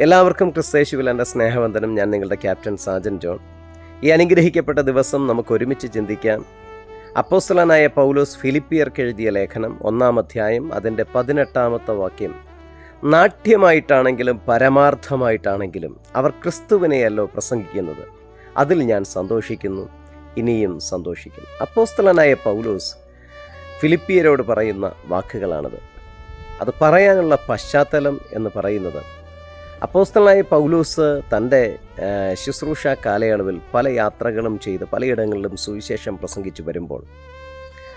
എല്ലാവർക്കും ക്രിസ്തേശുവിൽ എന്റെ സ്നേഹവന്ദനം. ഞാൻ നിങ്ങളുടെ ക്യാപ്റ്റൻ സാജൻ ജോൺ. ഈ അനുഗ്രഹിക്കപ്പെട്ട ദിവസം നമുക്ക് ഒരുമിച്ച് ചിന്തിക്കാം. അപ്പോസ്തലനായ പൗലോസ് ഫിലിപ്പിയർക്ക് എഴുതിയ ലേഖനം ഒന്നാം അധ്യായം അതിന്റെ പതിനെട്ടാമത്തെ വാക്യം. നാട്യമായിട്ടാണെങ്കിലും പരമാർത്ഥമായിട്ടാണെങ്കിലും അവർ ക്രിസ്തുവിനെയല്ലോ പ്രസംഗിക്കുന്നത്. അതിൽ ഞാൻ സന്തോഷിക്കുന്നു ഇനിയും സന്തോഷിക്കും അപ്പോസ്തലനായ പൗലോസ് ഫിലിപ്പിയരോട് പറയുന്ന വാക്കുകളാണത്. അത് പറയാനുള്ള പശ്ചാത്തലം എന്ന് പറയുന്നത് അപ്പോസ്തലനായ പൗലൂസ് തന്റെ ശുശ്രൂഷ കാലയളവിൽ പല യാത്രകളും ചെയ്ത് പലയിടങ്ങളിലും സുവിശേഷം പ്രസംഗിച്ചു വരുമ്പോൾ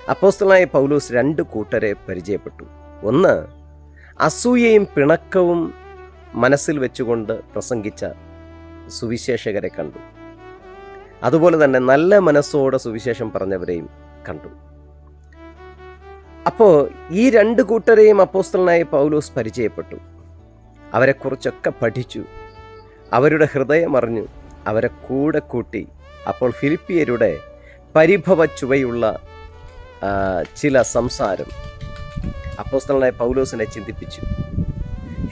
അപ്പോസ്തലായ പൗലൂസ് രണ്ട് കൂട്ടരെ പരിചയപ്പെട്ടു. ഒന്ന് അസൂയയും പിണക്കവും മനസ്സിൽ വെച്ചുകൊണ്ട് പ്രസംഗിച്ച സുവിശേഷകരെ കണ്ടു. അതുപോലെ തന്നെ നല്ല മനസ്സോടെ സുവിശേഷം പറഞ്ഞവരെയും കണ്ടു. അപ്പോൾ ഈ രണ്ട് കൂട്ടരെയും അപ്പോസ്തലനായ പൗലൂസ് പരിചയപ്പെട്ടു. അവരെക്കുറിച്ചൊക്കെ പഠിച്ചു. അവരുടെ ഹൃദയമറിഞ്ഞു അവരെ കൂടെ കൂട്ടി. അപ്പോൾ ഫിലിപ്പിയരുടെ പരിഭവ ചുവയുള്ള ചില സംസാരം അപ്പോസ്തലനായ പൗലോസിനെ ചിന്തിപ്പിച്ചു.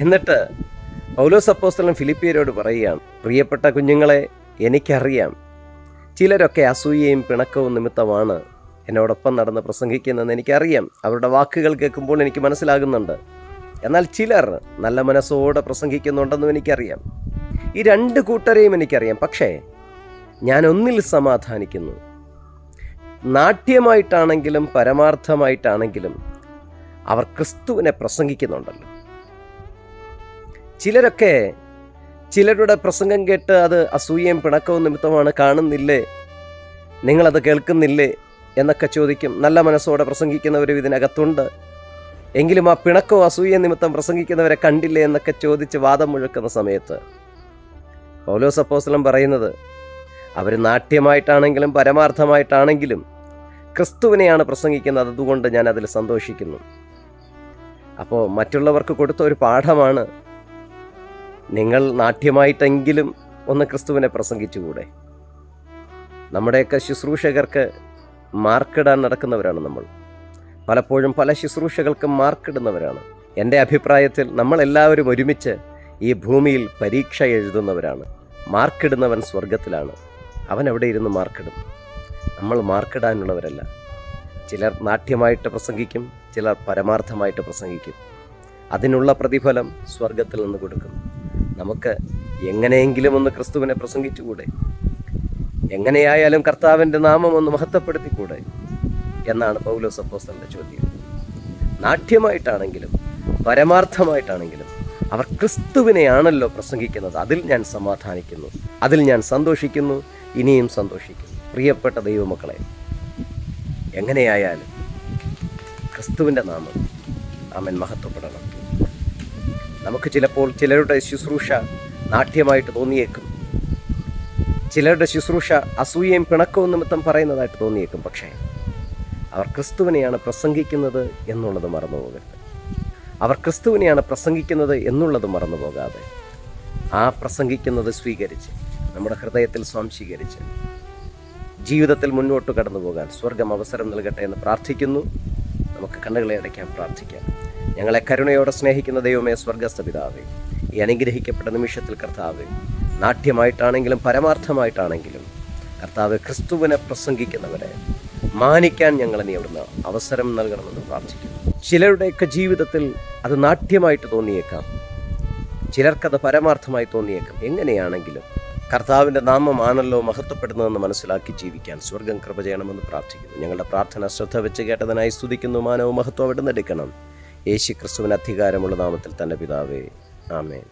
എന്നിട്ട് പൗലോസ് അപ്പോസ്തലൻ ഫിലിപ്പിയരോട് പറയുകയാണ് പ്രിയപ്പെട്ട കുഞ്ഞുങ്ങളെ എനിക്കറിയാം ചിലരൊക്കെ അസൂയയും പിണക്കവും നിമിത്തമാണ് എന്നോടൊപ്പം നടന്ന് പ്രസംഗിക്കുന്നതെന്ന് എനിക്കറിയാം. അവരുടെ വാക്കുകൾ കേൾക്കുമ്പോൾ എനിക്ക് മനസ്സിലാകുന്നുണ്ട്. എന്നാൽ ചിലർ നല്ല മനസ്സോടെ പ്രസംഗിക്കുന്നുണ്ടെന്നും എനിക്കറിയാം. ഈ രണ്ട് കൂട്ടരെയും എനിക്കറിയാം. പക്ഷേ ഞാൻ ഒന്നിൽ സമാധാനിക്കുന്നു. നാട്യമായിട്ടാണെങ്കിലും പരമാർത്ഥമായിട്ടാണെങ്കിലും അവർ ക്രിസ്തുവിനെ പ്രസംഗിക്കുന്നുണ്ടല്ലോ. ചിലരൊക്കെ ചിലരുടെ പ്രസംഗം കേട്ട് അത് അസൂയയും പിണക്കവും നിമിത്തമാണ് കാണുന്നില്ലേ? നിങ്ങളത് കേൾക്കുന്നില്ലേ? എന്നൊക്കെ ചോദിക്കും. നല്ല മനസ്സോടെ പ്രസംഗിക്കുന്നവരും ഇതിനകത്തുണ്ട്. എങ്കിലും ആ പിണക്കോ അസൂയ നിമിത്തം പ്രസംഗിക്കുന്നവരെ കണ്ടില്ലേ എന്നൊക്കെ ചോദിച്ച് വാദം മുഴക്കുന്ന സമയത്ത്. പൗലോസ് അപ്പോസ്തലൻ പറയുന്നത് അവർ നാട്യമായിട്ടാണെങ്കിലും പരമാർത്ഥമായിട്ടാണെങ്കിലും ക്രിസ്തുവിനെയാണ് പ്രസംഗിക്കുന്നത്. അതുകൊണ്ട് ഞാൻ അതിൽ സന്തോഷിക്കുന്നു. അപ്പോൾ മറ്റുള്ളവർക്ക് കൊടുത്ത ഒരു പാഠമാണ് നിങ്ങൾ നാട്യമായിട്ടെങ്കിലും ഒന്ന് ക്രിസ്തുവിനെ പ്രസംഗിച്ചുകൂടെ? നമ്മുടെയൊക്കെ ശുശ്രൂഷകർക്ക് മാർക്കിടാൻ നടക്കുന്നവരാണ് നമ്മൾ. പലപ്പോഴും പല ശുശ്രൂഷകൾക്കും മാർക്കിടുന്നവരാണ്. എന്റെ അഭിപ്രായത്തിൽ നമ്മളെല്ലാവരും ഒരുമിച്ച് ഈ ഭൂമിയിൽ പരീക്ഷ എഴുതുന്നവരാണ്. മാർക്കിടുന്നവൻ സ്വർഗത്തിലാണ് അവൻ അവിടെ ഇരുന്ന് മാർക്കിടും? നമ്മൾ മാർക്കിടാനുള്ളവരല്ല. ചിലർ നാട്യമായിട്ട് പ്രസംഗിക്കും ചിലർ പരമാർത്ഥമായിട്ട് പ്രസംഗിക്കും. അതിനുള്ള പ്രതിഫലം സ്വർഗത്തിൽ നിന്ന് കൊടുക്കും. നമുക്ക് എങ്ങനെയെങ്കിലും ഒന്ന് ക്രിസ്തുവിനെ പ്രസംഗിച്ചുകൂടെ? എങ്ങനെയായാലും കർത്താവിന്റെ നാമം ഒന്ന് മഹത്വപ്പെടുത്തിക്കൂടെ? എന്നാണ് പൗലോസ് അപ്പോസ്തലന്റെ ചോദ്യം. നാട്യമായിട്ടാണെങ്കിലും പരമാർത്ഥമായിട്ടാണെങ്കിലും അവർ ക്രിസ്തുവിനെയാണല്ലോ പ്രസംഗിക്കുന്നത്. അതിൽ ഞാൻ സമാധാനിക്കുന്നു. അതിൽ ഞാൻ സന്തോഷിക്കുന്നു. ഇനിയും സന്തോഷിക്കുന്നു. പ്രിയപ്പെട്ട ദൈവമക്കളെ എങ്ങനെയായാലും ക്രിസ്തുവിന്റെ നാമം അമൻ മഹത്വപ്പെടണം. നമുക്ക് ചിലപ്പോൾ ചിലരുടെ ശുശ്രൂഷ നാട്യമായിട്ട് തോന്നിയേക്കും. ചിലരുടെ ശുശ്രൂഷ അസൂയയും പിണക്കവും നിമിത്തം പറയുന്നതായിട്ട് തോന്നിയേക്കും. പക്ഷേ അവർ ക്രിസ്തുവിനെയാണ് പ്രസംഗിക്കുന്നത് എന്നുള്ളത് മറന്നു പോകരുത് അവർ ക്രിസ്തുവിനെയാണ് പ്രസംഗിക്കുന്നത് എന്നുള്ളത് മറന്നു പോകാതെ ആ പ്രസംഗിക്കുന്നത് സ്വീകരിച്ച് നമ്മുടെ ഹൃദയത്തിൽ സ്വാംശീകരിച്ച് ജീവിതത്തിൽ മുന്നോട്ട് കടന്നു പോകാൻ സ്വർഗം അവസരം നൽകട്ടെ എന്ന് പ്രാർത്ഥിക്കുന്നു. നമുക്ക് കണ്ണുകളെ അടയ്ക്കാൻ പ്രാർത്ഥിക്കാം. ഞങ്ങളെ കരുണയോടെ സ്നേഹിക്കുന്ന ദൈവമേ സ്വർഗസ്ഥ പിതാവേ ഈ അനുഗ്രഹിക്കപ്പെട്ട നിമിഷത്തിൽ കർത്താവേ നാട്യമായിട്ടാണെങ്കിലും പരമാർത്ഥമായിട്ടാണെങ്കിലും കർത്താവ് ക്രിസ്തുവിനെ പ്രസംഗിക്കുന്നവരെ മാനിക്കാൻ ഞങ്ങളെ നീ അവിടുന്ന് അവസരം നൽകണമെന്ന് പ്രാർത്ഥിക്കുന്നു. ചിലരുടെയൊക്കെ ജീവിതത്തിൽ അത് നാട്യമായിട്ട് തോന്നിയേക്കാം. ചിലർക്കത് പരമാർത്ഥമായി തോന്നിയേക്കാം. എങ്ങനെയാണെങ്കിലും കർത്താവിന്റെ നാമമാണല്ലോ മഹത്വപ്പെടുന്നതെന്ന് മനസ്സിലാക്കി ജീവിക്കാൻ സ്വർഗം കൃപ ചെയ്യണമെന്ന് പ്രാർത്ഥിക്കുന്നു. ഞങ്ങളുടെ പ്രാർത്ഥന ശ്രദ്ധ വെച്ച് കേട്ടതിനായി സ്തുതിക്കുന്നു മാനവും മഹത്വം അവിടെ എടുക്കണം യേശു ക്രിസ്തുവിന് അധികാരമുള്ള നാമത്തിൽ തന്നെ പിതാവേ ആമേൻ.